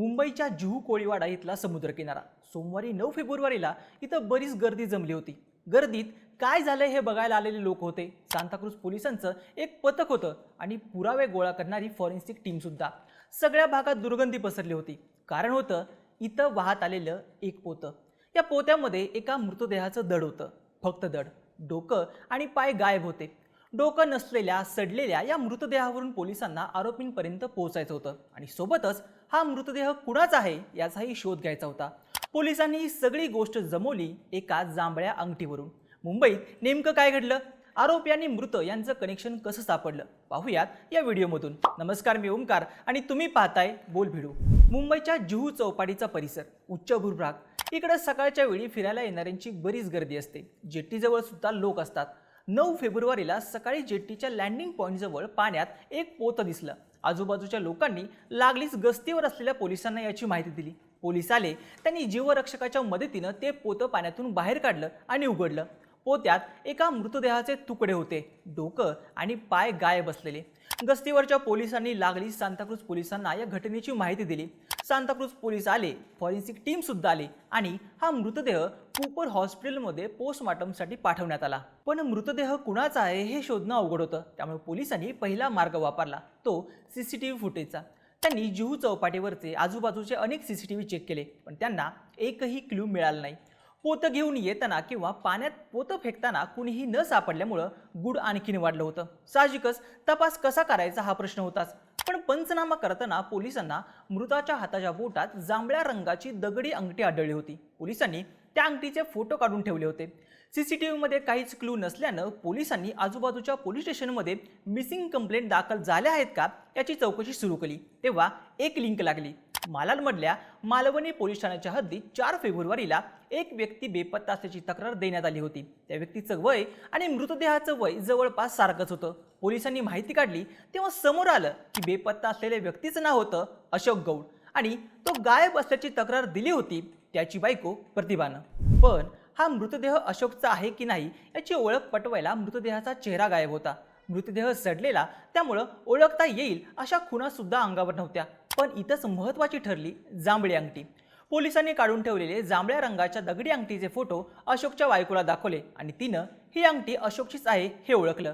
मुंबईच्या जुहू कोळीवाडा इथला समुद्रकिनारा. सोमवारी नऊ फेब्रुवारीला इथं बरीच गर्दी जमली होती. गर्दीत काय झालंय हे बघायला आलेले लोक होते. सांताक्रूज पोलिसांचं एक पथक होतं आणि पुरावे गोळा करणारी फॉरेन्सिक टीमसुद्धा सगळ्या भागात दुर्गंधी पसरली होती. कारण होतं इथं वाहत आलेलं एक पोतं. या पोत्यामध्ये एका मृतदेहाचं दड होतं. फक्त दड. डोकं आणि पाय गायब होते. डोकं नसलेल्या सडलेल्या या मृतदेहावरून पोलिसांना आरोपींपर्यंत पोहोचायचं होतं. आणि सोबतच हा मृतदेह कुणाचा आहे याचाही शोध घ्यायचा होता. पोलिसांनी ही सगळी गोष्ट जमवली एका जांभळ्या अंगठीवरून. मुंबईत नेमकं काय घडलं? आरोपी आणि मृत यांचं कनेक्शन कसं सापडलं? पाहूयात या व्हिडिओमधून. नमस्कार मी ओमकार आणि तुम्ही पाहताय बोल भिडू. मुंबईच्या जुहू चौपाटीचा परिसर उच्च भूभाग. इकडे सकाळच्या वेळी फिरायला येणाऱ्यांची बरीच गर्दी असते. जेट्टीजवळ सुद्धा लोक असतात. नऊ फेब्रुवारीला सकाळी जेट्टीच्या लँडिंग पॉईंटजवळ पाण्यात एक पोतं दिसलं. आजूबाजूच्या लोकांनी लागलीच गस्तीवर असलेल्या पोलिसांना याची माहिती दिली. पोलीस आले त्यांनी जीवरक्षकाच्या मदतीनं ते पोतं पाण्यातून बाहेर काढलं आणि उघडलं. पोत्यात एका मृतदेहाचे तुकडे होते. डोकं आणि पाय गायब असलेले. गस्तीवरच्या पोलिसांनी लागली सांताक्रूज पोलिसांना या घटनेची माहिती दिली. सांताक्रूज पोलीस आले फॉरेन्सिक टीम सुद्धा आली आणि हा मृतदेह कूपर हॉस्पिटलमध्ये पोस्टमॉर्टमसाठी पाठवण्यात आला. पण मृतदेह कुणाचा आहे हे शोधणं अवघड होतं त्यामुळे पोलिसांनी पहिला मार्ग वापरला तो सी सी टी व्ही फुटेजचा. त्यांनी जुहू चौपाटीवरचे आजूबाजूचे अनेक C C T V check केले पण त्यांना एकही क्ल्यू मिळाला नाही. पोतं घेऊन येताना किंवा पाण्यात पोतं फेकताना कुणीही न सापडल्यामुळं गुड आणखीन वाढलं होतं. साहजिकच तपास कसा करायचा हा प्रश्न होताच. पण पंचनामा करताना पोलिसांना मृताच्या हाताच्या बोटात जांभळ्या रंगाची दगडी अंगठी आढळली होती. पोलिसांनी त्या अंगठीचे फोटो काढून ठेवले होते. सीसीटीव्हीमध्ये काहीच क्लू नसल्यानं पोलिसांनी आजूबाजूच्या पोलीस स्टेशनमध्ये मिसिंग कंप्लेंट दाखल झाल्या आहेत का याची चौकशी सुरू केली. तेव्हा एक लिंक लागली. मालाडमधल्या मालवणी पोलीस ठाण्याच्या हद्दीत चार फेब्रुवारीला एक व्यक्ती बेपत्ता असल्याची तक्रार देण्यात आली होती. त्या व्यक्तीचं वय आणि मृतदेहाचं वय जवळपास सारखंच होतं. पोलिसांनी माहिती काढली तेव्हा समोर आलं की बेपत्ता असलेल्या व्यक्तीचं नाव होतं अशोक गौड आणि तो गायब असल्याची तक्रार दिली होती त्याची बायको प्रतिभानं. पण हा मृतदेह अशोकचा आहे की नाही याची ओळख पटवायला मृतदेहाचा चेहरा गायब होता. मृतदेह सडलेला त्यामुळं ओळखता येईल अशा खुणासुद्धा अंगावर नव्हत्या. पण इथंच महत्त्वाची ठरली जांभळी अंगठी. पोलिसांनी काढून ठेवलेले जांभळ्या रंगाच्या दगडी अंगठीचे फोटो अशोकच्या बायकोला दाखवले आणि तिनं ही अंगठी अशोकचीच आहे हे ओळखलं.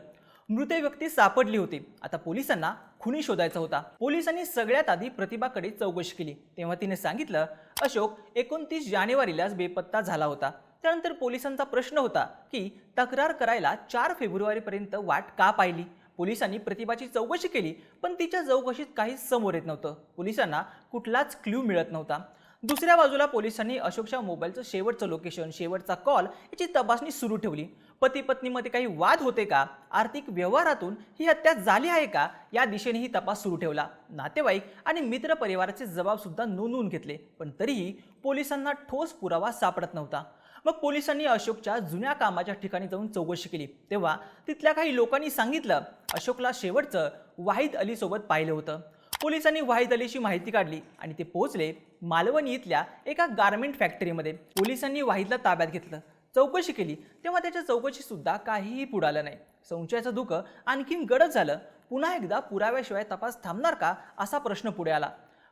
मृत व्यक्ती सापडली होती. आता पोलिसांना खुनी शोधायचा होता. पोलिसांनी सगळ्यात आधी प्रतिभाकडे चौकशी केली. तेव्हा तिने सांगितलं अशोक एकोणतीस जानेवारीलाच बेपत्ता झाला होता. त्यानंतर पोलिसांचा प्रश्न होता की तक्रार करायला चार फेब्रुवारीपर्यंत वाट का पाहिली? पोलिसांनी प्रतिभाची चौकशी केली पण तिच्या चौकशीत काहीच समोर येत नव्हतं. पोलिसांना कुठलाच क्ल्यू मिळत नव्हता. दुसऱ्या बाजूला पोलिसांनी अशोकच्या मोबाईलचं शेवटचं लोकेशन शेवटचा कॉल याची तपासणी सुरू ठेवली. पती पत्नीमध्ये काही वाद होते का? आर्थिक व्यवहारातून ही हत्या झाली आहे का? या दिशेनेही तपास सुरू ठेवला. नातेवाईक आणि मित्र परिवाराचे जबाब सुद्धा नोंदवून घेतले पण तरीही पोलिसांना ठोस पुरावा सापडत नव्हता. मग पोलिसांनी अशोकच्या जुन्या कामाच्या ठिकाणी जाऊन चौकशी केली. तेव्हा तिथल्या काही लोकांनी सांगितलं अशोकला शेवटचं वाहिद अलीसोबत पाहिलं होतं. पोलिसांनी वाहिद अलीची माहिती काढली आणि ते पोहोचले मालवणी इथल्या एका गारमेंट फॅक्टरीमध्ये पोलिसांनी वाहिदला ताब्यात घेतलं. चौकशी केली. तेव्हा त्याच्या चौकशीसुद्धा काहीही पुढालं नाही. संशयाचं दुःख आणखीन गडद झालं. पुन्हा एकदा पुराव्याशिवाय तपास थांबणार का असा प्रश्न पुढे आला.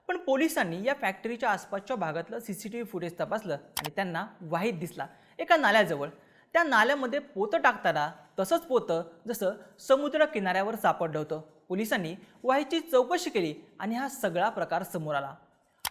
पण पोलिसांनी या फॅक्टरीच्या आसपासच्या भागातलं C C T V footage तपासलं आणि त्यांना वाहीत दिसला. एका नाल्याजवळ. त्या नाल्यामध्ये पोतं टाकताना तसंच पोतं जसं समुद्र किनाऱ्यावर सापडलं होतं. पोलिसांनी वाहीची चौकशी केली आणि हा सगळा प्रकार समोर आला.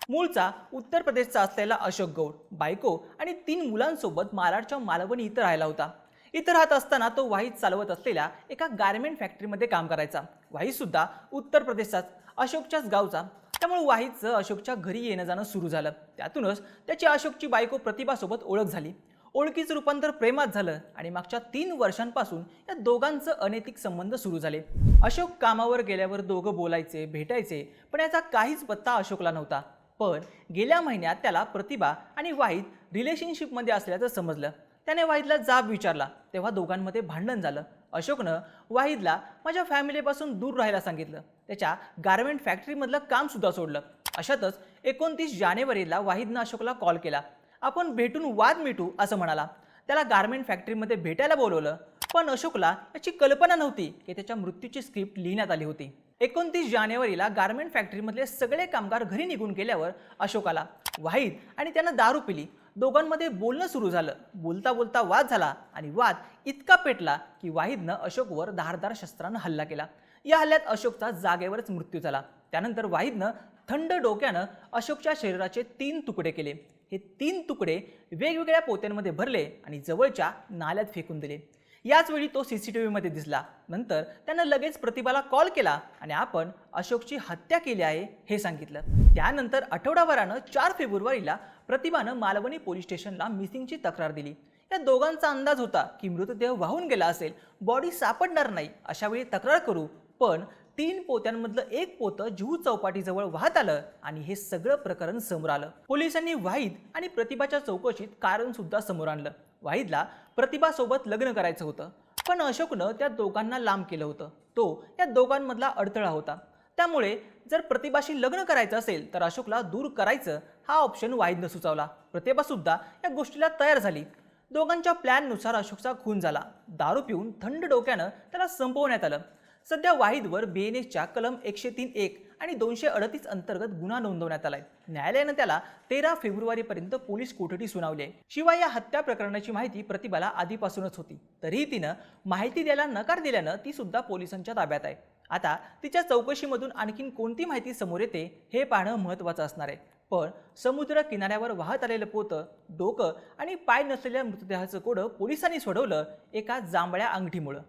मूळचा उत्तर प्रदेशचा असलेला अशोक गौड बायको आणि तीन मुलांसोबत मालाडच्या मालवणी इथं राहिला होता. इथं राहत असताना तो वाहीत चालवत असलेल्या एका गारमेंट फॅक्टरीमध्ये काम करायचा. वाईसुद्धा उत्तर प्रदेशचाच अशोकच्याच गावचा. त्यामुळे वाहिदचं अशोकच्या घरी येणं जाणं सुरू झालं. त्यातूनच त्याची अशोकची बायको प्रतिभासोबत ओळख झाली. ओळखीचं रूपांतर प्रेमात झालं आणि मागच्या तीन वर्षांपासून या दोघांचं अनैतिक संबंध सुरू झाले. अशोक कामावर गेल्यावर दोघं बोलायचे भेटायचे पण याचा काहीच पत्ता अशोकला नव्हता. पण गेल्या महिन्यात त्याला प्रतिभा आणि वाहिद रिलेशनशिपमध्ये असल्याचं समजलं. त्याने वाहिदला जाब विचारला. तेव्हा दोघांमध्ये भांडण झालं. अशोकनं वाहिदला माझ्या फॅमिलीपासून दूर राहायला सांगितलं. त्याच्या गारमेंट फॅक्टरीमधलं कामसुद्धा सोडलं. अशातच एकोणतीस जानेवारीला वाहिदनं अशोकला कॉल केला. आपण भेटून वाद मिटू असं म्हणाला. त्याला गारमेंट फॅक्टरीमध्ये भेटायला बोलवलं पण अशोकला याची कल्पना नव्हती की त्याच्या मृत्यूची स्क्रिप्ट लिहिण्यात आली होती. एकोणतीस जानेवारीला गारमेंट फॅक्टरीमधले सगळे कामगार घरी निघून गेल्यावर अशोकाला वाहिद आणि त्यानं दारू पिली. दोघांमध्ये बोलणं सुरू झालं. बोलता बोलता वाद झाला आणि वाद इतका पेटला की वाहिदनं अशोकवर धारदार शस्त्रानं हल्ला केला. या हल्ल्यात अशोकचा जागेवरच मृत्यू झाला. त्यानंतर वाहिदनं थंड डोक्यानं अशोकच्या शरीराचे तीन तुकडे केले. हे तीन तुकडे वेगवेगळ्या पोत्यांमध्ये भरले आणि जवळच्या नाल्यात फेकून दिले. याच वेळी तो व्हीमध्ये दिसला. नंतर त्यानं लगेच प्रतिभाला कॉल केला आणि आपण अशोकची हत्या केली आहे हे सांगितलं. त्यानंतर आठवडाभरानं चार फेब्रुवारीला प्रतिभानं मालवणी पोलीस स्टेशनला मिसिंगची तक्रार दिली. या दोघांचा अंदाज होता की मृतदेह वाहून गेला असेल बॉडी सापडणार नाही अशा वेळी तक्रार करू. पण तीन पोत्यांमधलं एक पोतं जुहू चौपाटीजवळ वाहत आलं आणि हे सगळं प्रकरण समोर आलं. पोलिसांनी वाहीद आणि प्रतिभाच्या चौकशीत कारण सुद्धा समोर आणलं. वाहीदला प्रतिभासोबत लग्न करायचं होतं. पण अशोकनं त्या दोघांना लांब केलं होतं. तो या दोघांमधला अडथळा होता. त्यामुळे जर प्रतिभाशी लग्न करायचं असेल तर अशोकला दूर करायचं हा ऑप्शन वाईदनं सुचवला. प्रतिभासुद्धा या गोष्टीला तयार झाली. दोघांच्या प्लॅननुसार अशोकचा खून झाला. दारू पिऊन थंड डोक्यानं त्याला संपवण्यात आलं. सध्या वाहीदवर एसच्या कलम एकशे तीन एक आणि दोनशे अडतीस अंतर्गत गुन्हा नोंदवण्यात आलाय. न्यायालयानं त्याला तेरा फेब्रुवारीपर्यंत पोलीस कोठडी सुनावली शिवाय या हत्या प्रकरणाची माहिती प्रतिभाला आधीपासूनच होती. तरीही तिनं माहिती द्यायला नकार दिल्यानं ती सुद्धा पोलिसांच्या ताब्यात आहे. आता तिच्या चौकशीमधून आणखीन कोणती माहिती समोर येते हे पाहणं महत्त्वाचं असणार आहे. पण समुद्र किनाऱ्यावर वाहत आलेलं पोतं डोकं आणि पाय नसलेल्या मृतदेहाचं कोडं पोलिसांनी सोडवलं एका जांभळ्या अंगठीमुळं.